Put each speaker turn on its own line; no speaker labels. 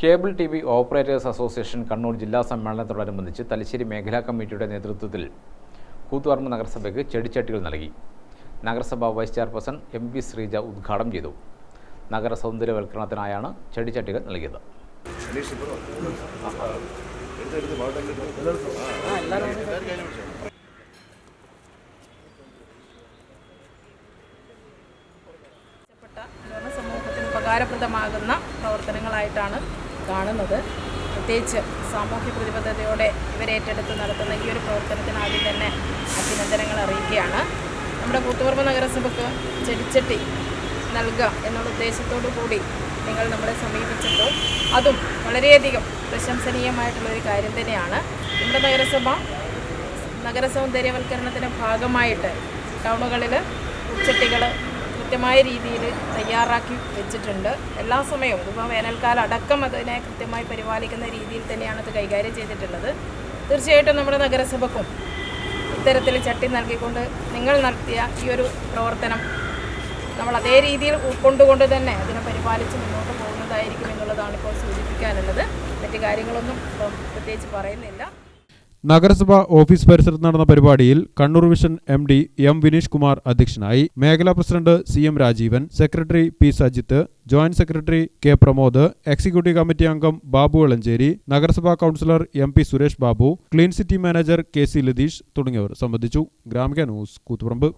Cable T V operators association Kannur ജില്ലാ സമ്മേളനത്തോടനുബന്ധിച്ച് തലശ്ശേരി മേഖലാ കമ്മിറ്റിയുടെ നേതൃത്വത്തിൽ കൂത്തുപറമ്പ് നഗരസഭയ്ക്ക് ചെടിച്ചട്ടികൾ നൽകി. നഗരസഭാ vice chairperson M V Sreeja ഉദ്ഘാടനം ചെയ്തു. നഗര സൗന്ദര്യവൽക്കരണത്തിനായാണ് ചെടിച്ചട്ടികൾ നൽകിയത്.
ഉപകാരപ്രദമാകുന്ന പ്രവർത്തനങ്ങളായിട്ടാണ് കാണുന്നത്. പ്രത്യേകിച്ച് സാമൂഹ്യ പ്രതിബദ്ധതയോടെ ഇവരേറ്റെടുത്ത് നടത്തുന്ന ഈ ഒരു പ്രവർത്തനത്തിന് ആദ്യം തന്നെ അഭിനന്ദനങ്ങൾ അറിയിക്കുകയാണ്. നമ്മുടെ കൂത്തുപറമ്പ് നഗരസഭയ്ക്ക് ചെടിച്ചട്ടി നൽകുക എന്നുള്ള ഉദ്ദേശത്തോടു കൂടി നിങ്ങൾ നമ്മളെ സമീപിച്ചപ്പോൾ അതും വളരെയധികം പ്രശംസനീയമായിട്ടുള്ളൊരു കാര്യം തന്നെയാണ്. നമ്മുടെ നഗരസഭ നഗരസൗന്ദര്യവൽക്കരണത്തിന്റെ ഭാഗമായിട്ട് ടൗണുകളിൽ ഉച്ചട്ടികൾ കൃത്യമായ രീതിയിൽ തയ്യാറാക്കി വെച്ചിട്ടുണ്ട്. എല്ലാ സമയവും ഇപ്പോൾ വേനൽക്കാലം അടക്കം അതിനെ കൃത്യമായി പരിപാലിക്കുന്ന രീതിയിൽ തന്നെയാണ് അത് കൈകാര്യം ചെയ്തിട്ടുള്ളത്. തീർച്ചയായിട്ടും നമ്മുടെ നഗരസഭക്കും ഇത്തരത്തിൽ ചട്ടി നൽകിക്കൊണ്ട് നിങ്ങൾ നടത്തിയ ഈ ഒരു പ്രവർത്തനം നമ്മൾ അതേ രീതിയിൽ ഉൾക്കൊണ്ടുകൊണ്ട് തന്നെ അതിനെ പരിപാലിച്ച് മുന്നോട്ട് പോകുന്നതായിരിക്കും എന്നുള്ളതാണ് ഇപ്പോൾ സൂചിപ്പിക്കാനുള്ളത്. മറ്റു കാര്യങ്ങളൊന്നും പ്രത്യേകിച്ച് പറയുന്നില്ല.
നഗരസഭ ഓഫീസ് പരിസരത്ത് നടന്ന പരിപാടിയിൽ Kannur vision M D M Vineesh Kumar അധ്യക്ഷനായി മേഖലാ president C M Rajeevan secretary P Sajith joint secretary K Pramod executive committee അംഗം ബാബു എളഞ്ചേരി നഗരസഭാ councillor M P Suresh Babu clean city manager K C Latheesh തുടങ്ങിയവർ സംബന്ധിച്ചു. Gramika news Koothuparamba.